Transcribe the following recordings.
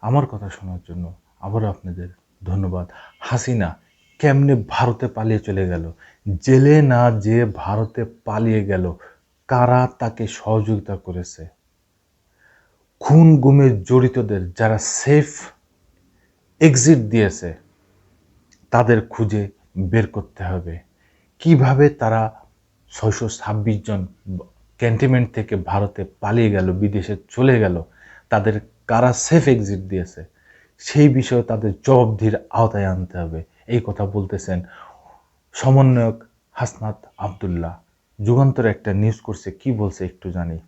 আমার কথা শোনার জন্য আবারও আপনাদের ধন্যবাদ। হাসিনা কেমনে ভারতে পালিয়ে চলে গেল? জেলে না যে ভারতে পালিয়ে গেল? কারা তাকে সহযোগিতা করেছে? খুন গুমে জড়িতদের যারা সেফ এক্সিট দিয়েছে, তাদের খুঁজে বের করতে হবে। কীভাবে তারা ছয়শো ছাব্বিশ জন ক্যান্টনমেন্ট থেকে ভারতে পালিয়ে গেল, বিদেশে চলে গেল, তাদের কারা সেফ এক্সিট দিয়েছে, সেই বিষয়ে তাদের জবাবদিহির আওতায় আনতে হবে। এই কথা বলতেছেন সমন্বয়ক হাসনাত আবদুল্লাহ। যুগান্তর একটা নিউজ করছে, কি বলছে একটু জানি।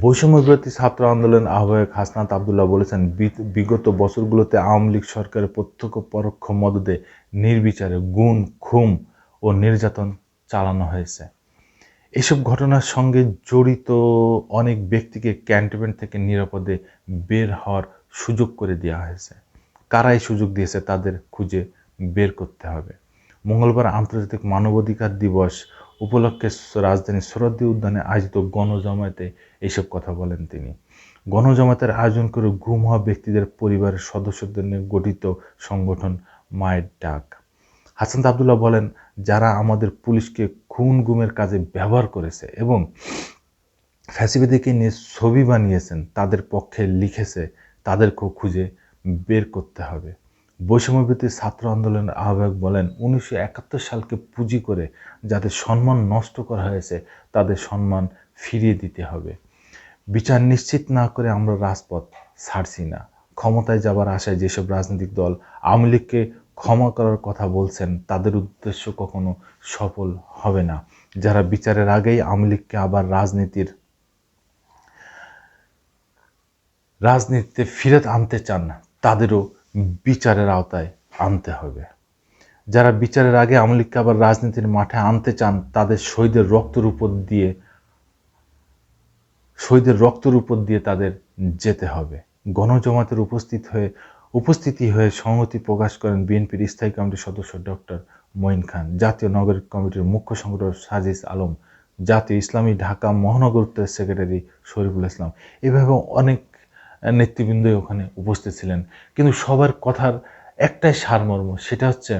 বৈষম্যবিরোধী ছাত্র আন্দোলন আহ্বায়ক হাসনাত আবদুল্লাহ বলেছেন "বি- বিগত বছরগুলোতে আওয়ামী লীগ সরকারের প্রত্যক্ষ পরোক্ষ মদদে নির্বিচারে গুণ খুম ও নির্যাতন চালানো হয়েছে। এসব ঘটনার সঙ্গে জড়িত অনেক ব্যক্তিকে ক্যান্টনমেন্ট থেকে নিরাপদে বের হওয়ার সুযোগ করে দেওয়া হয়েছে। কারা এই সুযোগ দিয়েছে তাদের খুঁজে বের করতে হবে। মঙ্গলবার আন্তর্জাতিক মানবাধিকার দিবস উপলক্ষে রাজধানীর সরদ্দি উদ্যানে আয়োজিত গণজমায়েতে এইসব কথা বলেন তিনি। গণজমাতের আয়োজন করে গুম হওয়া ব্যক্তিদের পরিবারের সদস্যদের নিয়ে গঠিত সংগঠন মায়ের ডাক। হাসান আবদুল্লাহ বলেন, যারা আমাদের পুলিশকে খুন গুমের কাজে ব্যবহার করেছে এবং ফ্যাসিবাদীকে নিয়ে ছবি বানিয়েছেন, তাদের পক্ষে লিখেছে, তাদেরকেও খুঁজে বের করতে হবে। বৈষম্যবিরোধী ছাত্র আন্দোলনের আহ্বায়ক বলেন, উনিশশো একাত্তর সালকে পুঁজি করে যাদের সম্মান নষ্ট করা হয়েছে, তাদের সম্মান ফিরিয়ে দিতে হবে। বিচার নিশ্চিত না করে আমরা রাজপথ ছাড়ছি না। ক্ষমতায় যাবার আশায় যেসব রাজনৈতিক দল আওয়ামী লীগকে ক্ষমা করার কথা বলছেন, তাদের উদ্দেশ্য কখনো সফল হবে না। যারা বিচারের আগেই আওয়ামী লীগকে আবার রাজনীতির রাজনীতিতে ফিরত আনতে চান, তাদেরও বিচারের আওতায় আনতে হবে। যারা বিচারের আগে আওয়ামী লীগকে আবার রাজনীতির মাঠে আনতে চান, তাদের শহীদের রক্তের উপর দিয়ে, শহীদের রক্তের উপর দিয়ে তাদের যেতে হবে। গণজমাতের উপস্থিত হয়ে উপস্থিতি হয়ে সংহতি প্রকাশ করেন বিএনপির স্থায়ী কমিটির সদস্য ডক্টর মঈন খান, জাতীয় নাগরিক কমিটির মুখ্য সংগঠক সাজিস আলম, জাতীয় ইসলামী ঢাকা মহানগর সেক্রেটারি শরীফুল ইসলাম। এভাবে অনেক নেতৃবৃন্দই ওখানে উপস্থিত ছিলেন। কিন্তু সবার কথার একটাই সারমর্ম, সেটা হচ্ছে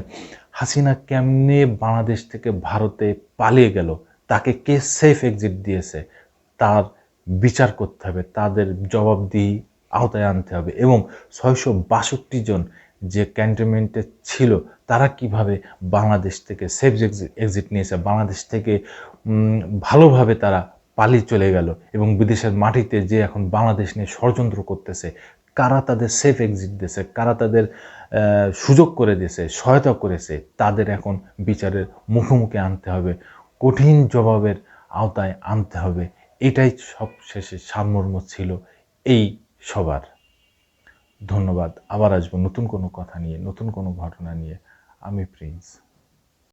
হাসিনা কেমনে বাংলাদেশ থেকে ভারতে পালিয়ে গেল, তাকে কে সেফ এক্সিট দিয়েছে, তার বিচার করতে হবে, তাদের জবাবদিহি আওতায় আনতে হবে এবং ছয়শো বাষট্টি জন যে ক্যান্টনমেন্টে ছিল, তারা কীভাবে বাংলাদেশ থেকে সেফ এক্সিট নিয়েছে, বাংলাদেশ থেকে ভালোভাবে তারা পালিয়ে চলে গেল এবং বিদেশের মাটিতে যে এখন বাংলাদেশ নিয়ে ষড়যন্ত্র করতেছে, কারা তাদের সেফ এক্সিট দিয়েছে, কারা তাদের সুযোগ করে দিয়েছে, সহায়তা করেছে, তাদের এখন বিচারের মুখোমুখি আনতে হবে, কঠিন জবাবের আওতায় আনতে হবে, এটাই সব শেষে সারমর্ম ছিল এই সবার ধন্যবাদ। আবার আসব নতুন কোনো কথা নিয়ে নতুন কোনো ঘটনা নিয়ে। আমি প্রিন্স।